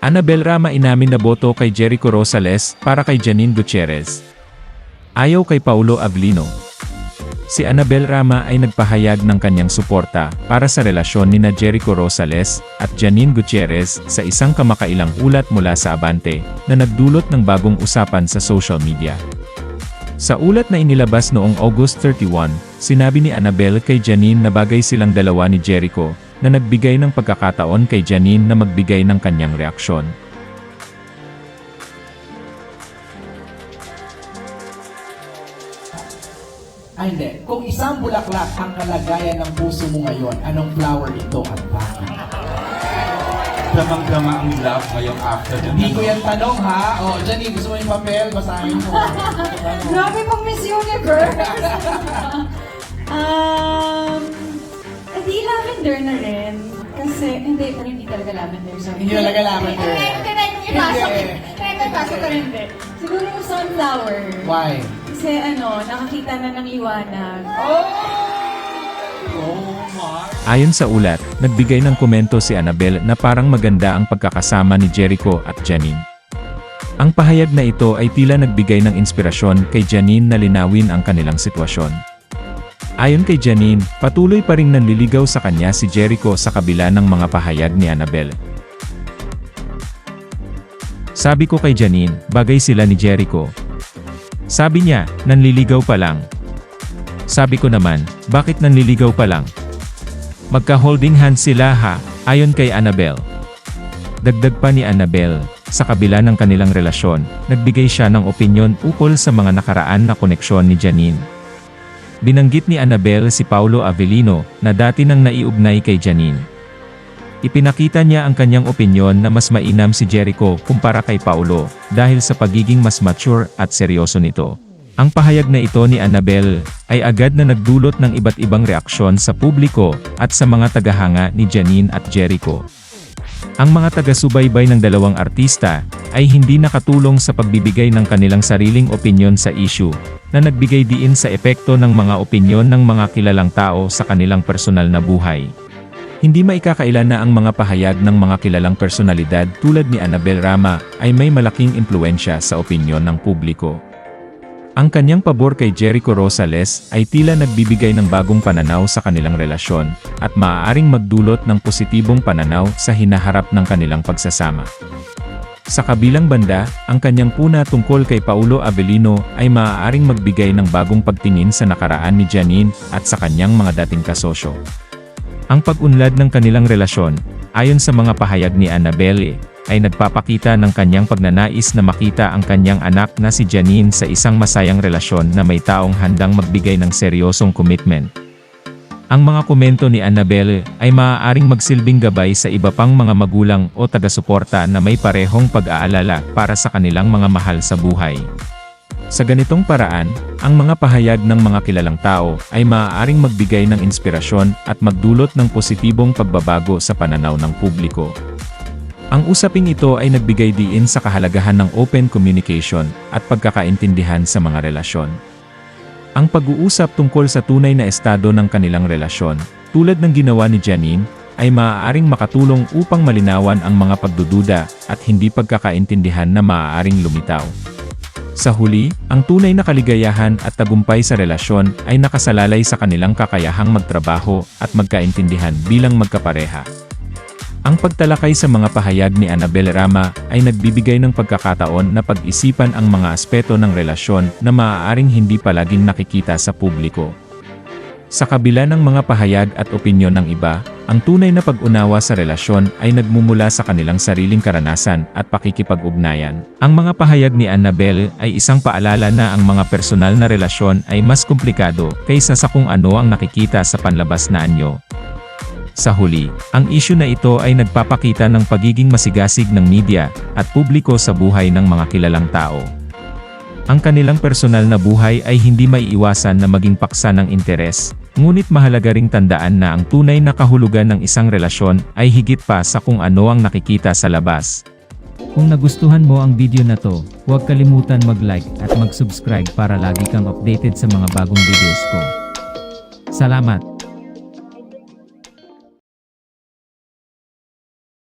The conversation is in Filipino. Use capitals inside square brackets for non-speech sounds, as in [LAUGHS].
Annabel Rama inamin na boto kay Jericho Rosales para kay Janine Gutierrez. Ayaw kay Paulo Avlino. Si Annabel Rama ay nagpahayag ng kanyang suporta para sa relasyon ni na Jericho Rosales at Janine Gutierrez sa isang kamakailang ulat mula sa Abante na nagdulot ng bagong usapan sa social media. Sa ulat na inilabas noong August 31, sinabi ni Annabel kay Janine na bagay silang dalawa ni Jericho na nagbigay ng pagkakataon kay Janine na magbigay ng kanyang reaksyon. Ay, hindi. Kung isang bulaklak ang kalagayan ng puso mo ngayon, anong flower ito at bakit? Damang-dama ang love ngayong after the Hindi ko yan tanong ha. O, Janine, gusto mo yung papel? Basahin mo. Grabe pang Miss Universe! um, [LAUGHS] hindi lavender na rin. Kasi, hindi, pero hindi talaga lavender. So, Hindi talaga lavender. Kaya kaya yung ipasok. Hindi. Kaya yung ipasok ko rin hindi. Siguro sunflower. Why? Kasi ano, nakakita na ng liwanag. Oh my. Ayon sa ulat, nagbigay ng komento si Annabel na parang maganda ang pagkakasama ni Jericho at Janine. Ang pahayag na ito ay tila nagbigay ng inspirasyon kay Janine na linawin ang kanilang sitwasyon. Ayon kay Janine, patuloy pa ring nanliligaw sa kanya si Jericho sa kabila ng mga pahayag ni Annabel. Sabi ko kay Janine, bagay sila ni Jericho. Sabi niya, nanliligaw pa lang. Sabi ko naman, bakit nanliligaw pa lang? Magka-holding hands sila ha, ayon kay Annabel. Dagdag pa ni Annabel, sa kabila ng kanilang relasyon, nagbigay siya ng opinyon ukol sa mga nakaraan na koneksyon ni Janine. Binanggit ni Annabel si Paulo Avellino na dati nang naiugnay kay Janine. Ipinakita niya ang kanyang opinyon na mas mainam si Jericho kumpara kay Paulo dahil sa pagiging mas mature at seryoso nito. Ang pahayag na ito ni Annabel ay agad na nagdulot ng iba't ibang reaksyon sa publiko at sa mga tagahanga ni Janine at Jericho. Ang mga taga-subaybay ng dalawang artista ay hindi nakatulong sa pagbibigay ng kanilang sariling opinyon sa issue na nagbigay diin sa epekto ng mga opinyon ng mga kilalang tao sa kanilang personal na buhay. Hindi maikakailan na ang mga pahayag ng mga kilalang personalidad tulad ni Annabel Rama ay may malaking impluensya sa opinyon ng publiko. Ang kanyang pabor kay Jericho Rosales ay tila nagbibigay ng bagong pananaw sa kanilang relasyon at maaaring magdulot ng positibong pananaw sa hinaharap ng kanilang pagsasama. Sa kabilang banda, ang kanyang puna tungkol kay Paulo Avellino ay maaaring magbigay ng bagong pagtingin sa nakaraan ni Janine at sa kanyang mga dating kasosyo. Ang pag-unlad ng kanilang relasyon, ayon sa mga pahayag ni Annabelle, ay nagpapakita ng kanyang pagnanais na makita ang kanyang anak na si Janine sa isang masayang relasyon na may taong handang magbigay ng seryosong commitment. Ang mga komento ni Annabelle ay maaaring magsilbing gabay sa iba pang mga magulang o taga-suporta na may parehong pag-aalala para sa kanilang mga mahal sa buhay. Sa ganitong paraan, ang mga pahayag ng mga kilalang tao ay maaaring magbigay ng inspirasyon at magdulot ng positibong pagbabago sa pananaw ng publiko. Ang usaping ito ay nagbigay diin sa kahalagahan ng open communication at pagkakaintindihan sa mga relasyon. Ang pag-uusap tungkol sa tunay na estado ng kanilang relasyon, tulad ng ginawa ni Janine, ay maaaring makatulong upang malinawan ang mga pagdududa at hindi pagkakaintindihan na maaaring lumitaw. Sa huli, ang tunay na kaligayahan at tagumpay sa relasyon ay nakasalalay sa kanilang kakayahang magtrabaho at magkaintindihan bilang magkapareha. Ang pagtalakay sa mga pahayag ni Annabel Rama ay nagbibigay ng pagkakataon na pag-isipan ang mga aspeto ng relasyon na maaaring hindi palaging nakikita sa publiko. Sa kabila ng mga pahayag at opinyon ng iba, ang tunay na pag-unawa sa relasyon ay nagmumula sa kanilang sariling karanasan at pakikipag-ugnayan. Ang mga pahayag ni Annabel ay isang paalala na ang mga personal na relasyon ay mas komplikado kaysa sa kung ano ang nakikita sa panlabas na anyo. Sa huli, ang isyu na ito ay nagpapakita ng pagiging masigasig ng media at publiko sa buhay ng mga kilalang tao. Ang kanilang personal na buhay ay hindi maiiwasan na maging paksa ng interes, ngunit mahalaga ring tandaan na ang tunay na kahulugan ng isang relasyon ay higit pa sa kung ano ang nakikita sa labas. Kung nagustuhan mo ang video na to, huwag kalimutan mag-like at mag-subscribe para lagi kang updated sa mga bagong videos ko. Salamat!